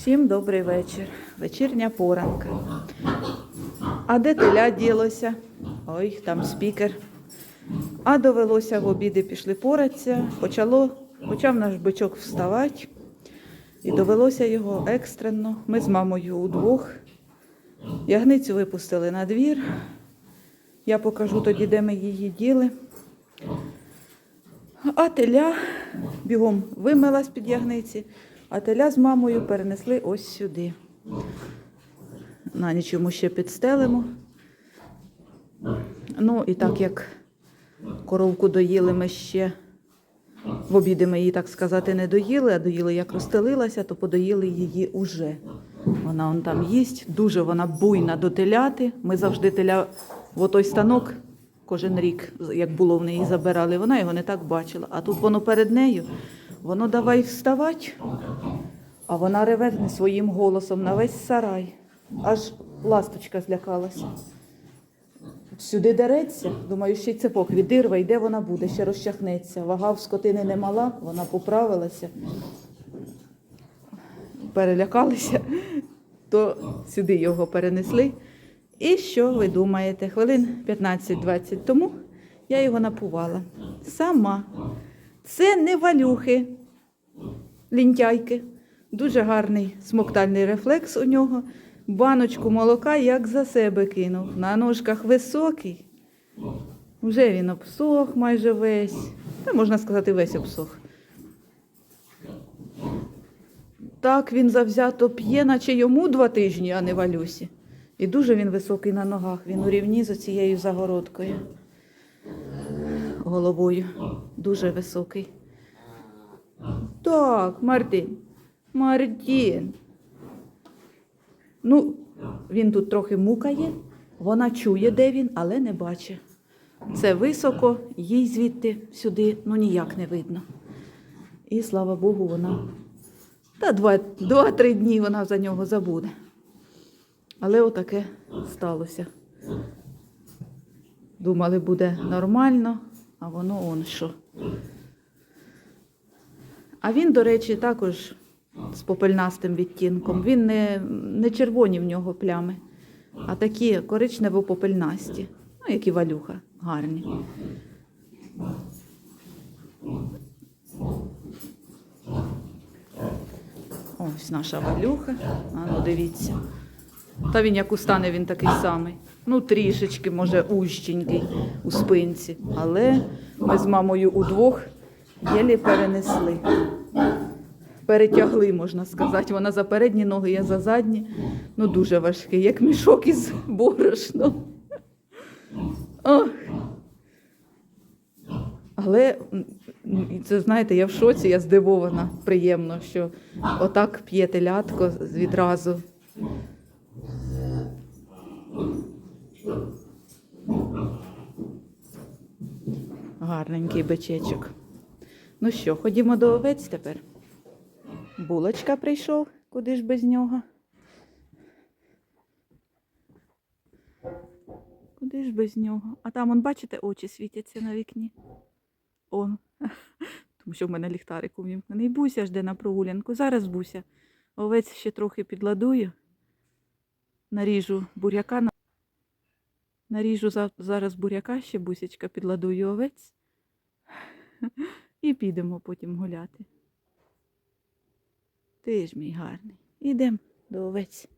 Всім добрий вечір. Вечірня поранка. А де теля ділося? Ой, там спікер. А довелося в обіди пішли поратися. Почало, почав наш бичок вставати. І довелося його екстрено. Ми з мамою удвох. Ягницю випустили на двір. Я покажу тоді, де ми її діли. А теля бігом вимила з-під ягниці, а теля з мамою перенесли ось сюди. На ніч йому ще підстелимо. Ну і так як коровку доїли ми ще, в обіди ми її, так сказати, не доїли, а доїли, як розстелилася, то подоїли її уже. Вона он там їсть, дуже вона буйна до теляти. Ми завжди теля в отой станок кожен рік, як було в неї забирали, вона його не так бачила. А тут воно перед нею, воно давай вставати, а вона реве не своїм голосом на весь сарай. Аж ласточка злякалася. Сюди дереться, думаю, ще й цепок відірве, і де вона буде, ще розчахнеться. Вага в скотини не мала, вона поправилася, перелякалися, то сюди його перенесли. І що ви думаєте? Хвилин 15-20 тому я його напувала. Сама. Це не валюхи, лінтяйки. Дуже гарний смоктальний рефлекс у нього. Баночку молока як за себе кинув. На ножках високий. Вже він обсох майже весь. Та можна сказати, весь обсох. Так він завзято п'є, наче йому два тижні, а не валюсі. І дуже він високий на ногах. Він у рівні з цією загородкою. Головою. Дуже високий. Так, Мартин. Мартін. Ну, він тут трохи мукає, вона чує, де він, але не бачить. Це високо, їй звідти сюди ну ніяк не видно. І слава Богу, вона та два- два-три дні вона за нього забуде. Але отаке сталося. Думали, буде нормально, а воно он що. А він, до речі, також з попельнастим відтінком. Він не, не червоні в нього плями, а такі коричнево-попельнасті. Ну, як і валюха, гарні. Ось наша валюха. А ну дивіться. Та він як устане, він такий самий. Ну, трішечки, може, ущенький у спинці. Але ми з мамою удвох єлі перенесли. Перетягли, можна сказати. Вона за передні ноги, я за задні. Ну, дуже важкий, як мішок із борошном. Ох. Але це знаєте, я в шоці, я здивована, приємно, що отак п'є телятко відразу. Гарненький бичечок. Ну що, ходімо до овець тепер. Булочка прийшов, куди ж без нього. Куди ж без нього? А там, он, бачите, очі світяться на вікні. Он. Тому що в мене ліхтарик увімкнений. Буся жде на прогулянку. Зараз Буся. Овець ще трохи підладую. Наріжу буряка. На- Наріжу зараз буряка, ще бусечка підладую овець. І підемо потім гуляти. Ти ж мій гарний. Ідемо до овець.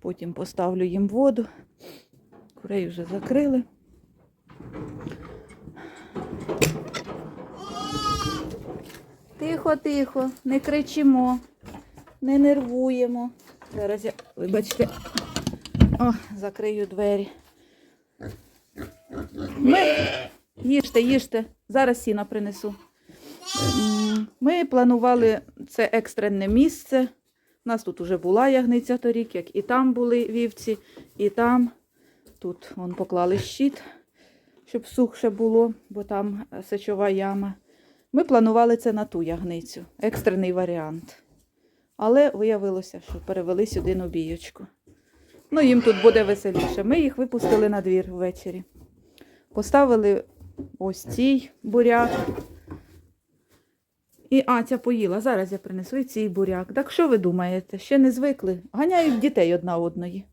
Потім поставлю їм воду. Курей вже закрили. Тихо, тихо, не кричимо, не нервуємо. Зараз я, вибачте, о, закрию двері. Ми... Їжте, їжте, зараз сіна принесу. Ми планували це екстрене місце. У нас тут вже була ягниця торік, як і там були вівці, і там. Тут вон поклали щит, щоб сухше було, бо там сечова яма. Ми планували це на ту ягницю, екстрений варіант. Але виявилося, що перевели сюди нобійочку. Ну, їм тут буде веселіше. Ми їх випустили на двір ввечері. Поставили ось цей буряк. І Аця поїла. Зараз я принесу і цей буряк. Так що ви думаєте? Ще не звикли? Ганяють дітей одна одної.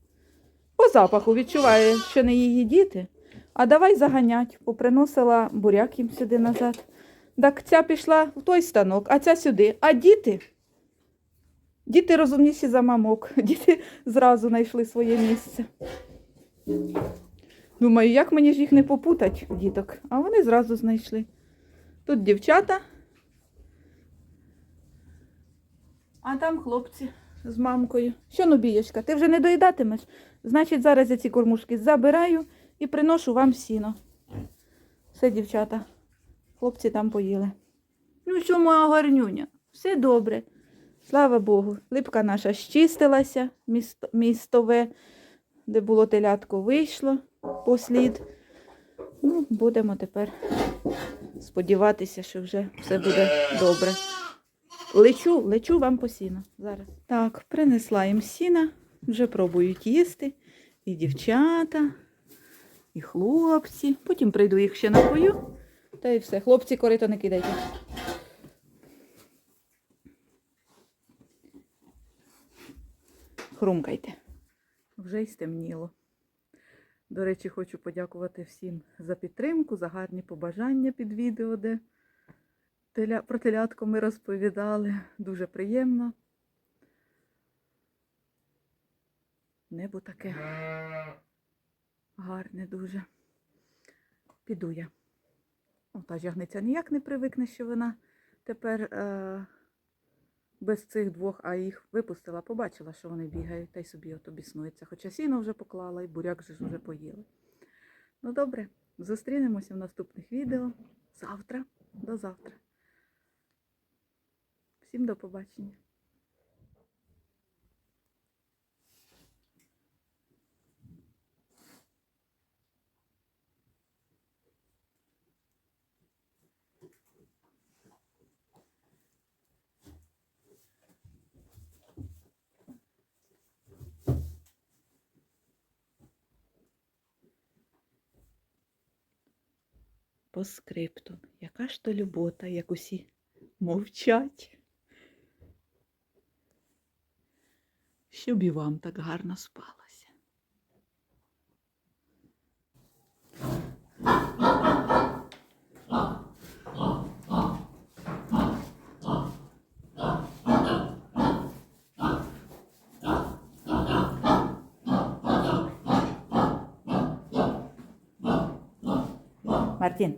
По запаху відчуваю, що не її діти. А давай заганять. Поприносила буряк їм сюди назад. Так ця пішла в той станок, а ця сюди. А діти? Діти розумніші за мамок. Діти зразу знайшли своє місце. Думаю, як мені ж їх не попутать, діток? А вони зразу знайшли. Тут дівчата, а там хлопці з мамкою. Що, Нубієчка, ти вже не доїдатимеш? Значить, зараз я ці кормушки забираю і приношу вам сіно. Все, дівчата, хлопці там поїли. Ну що, моя гарнюня, все добре. Слава Богу, липка наша щистилася, місто, містове, де було телятко, вийшло послід. Ну, будемо тепер сподіватися, що вже все буде добре. Лечу, лечу вам по сіну зараз. Так, принесла їм сіна, вже пробують їсти. І дівчата, і хлопці. Потім прийду їх ще напою. Та й все. Хлопці, корито не кидайте. Хрумкайте. Вже й стемніло. До речі, хочу подякувати всім за підтримку, за гарні побажання під відео, де теля... про телятко ми розповідали. Дуже приємно. Небо таке гарне дуже. Піду я. О, та жягниця ніяк не привикне, що вона тепер е... без цих двох, а їх випустила, побачила, що вони бігають, та й собі от обіснується. Хоча сіно вже поклала, і буряк же ж вже поїли. Ну добре, зустрінемося в наступних відео. Завтра. До завтра. Всім до побачення. По скрипту. Яка ж то любота, як усі мовчать. Щоб і вам так гарно спалося. Martín.